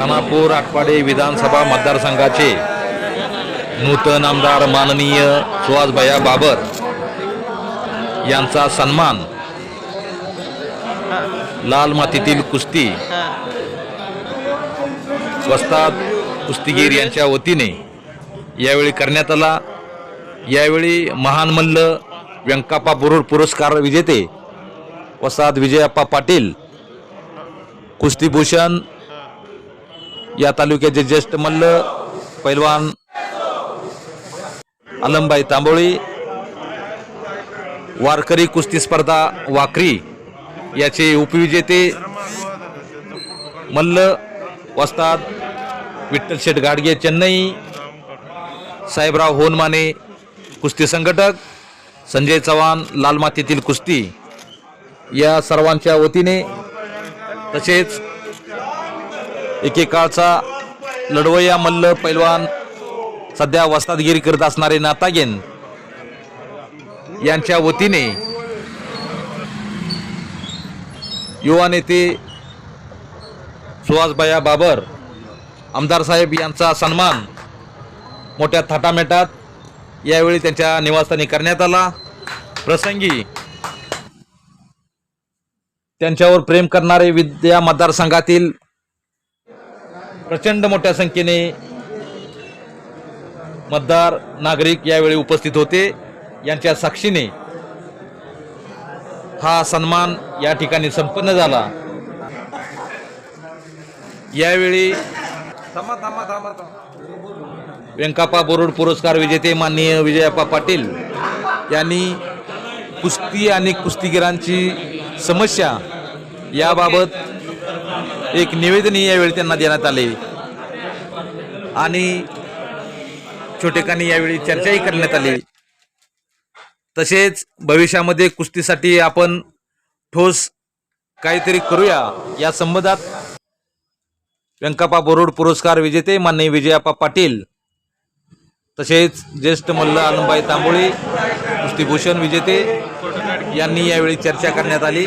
खानापूर आटपाडे विधानसभा मतदारसंघाचे नूतन आमदार माननीय सुहासभया बाबर यांचा सन्मान लाल मातीतील कुस्ती वस्ताद कुस्तीगीर यांच्या वतीने यावेळी करण्यात आला यावेळी महान मल्ल व्यंकाप्पा बुरुड पुरस्कार विजेते वसाद विजयप्पा पाटील कुस्तीभूषण या तालुक्याचे ज्येष्ठ मल्ल पैलवान अलमबाई तांबोळी वारकरी कुस्ती स्पर्धा वाकरी याचे उपविजेते मल्ल वस्ताद विठ्ठल शेठ गाडगे चेन्नई साहेबराव होनमाने कुस्ती संघटक संजय चव्हाण लाल मातीतील कुस्ती या सर्वांच्या वतीने तसेच एकेकाळचा लढवय्या मल्ल पैलवान सध्या वस्तादगिरी करत असणारे नातागेन यांच्या वतीने युवा नेते सुहासबाया बाबर आमदार साहेब यांचा सन्मान मोठ्या थाटामेटात यावेळी त्यांच्या निवासस्थानी करण्यात आला. प्रसंगी त्यांच्यावर प्रेम करणारे विद्या मतदारसंघातील प्रचंड मोठ्या संख्येने मतदार नागरिक यावेळी उपस्थित होते. यांच्या साक्षीने हा सन्मान या ठिकाणी संपन्न झाला. यावेळी व्यंकाप्पा बोरुड पुरस्कार विजेते माननीय विजयाप्पा पाटील यांनी कुस्ती आणि कुस्तीगिरांची समस्या याबाबत एक निवेदनही यावेळी त्यांना देण्यात आले. आणि छोटेकांनी यावेळी चर्चाही करण्यात आली. तसेच भविष्यामध्ये कुस्तीसाठी आपण ठोस काहीतरी करूया या संबंधात व्यंकप्पा बोरुड पुरस्कार विजेते माननीय विजयाप्पा पाटील तसेच ज्येष्ठ मल्ल आनंदबाई तांबोळी कुस्तीभूषण विजेते यांनी यावेळी चर्चा करण्यात आली.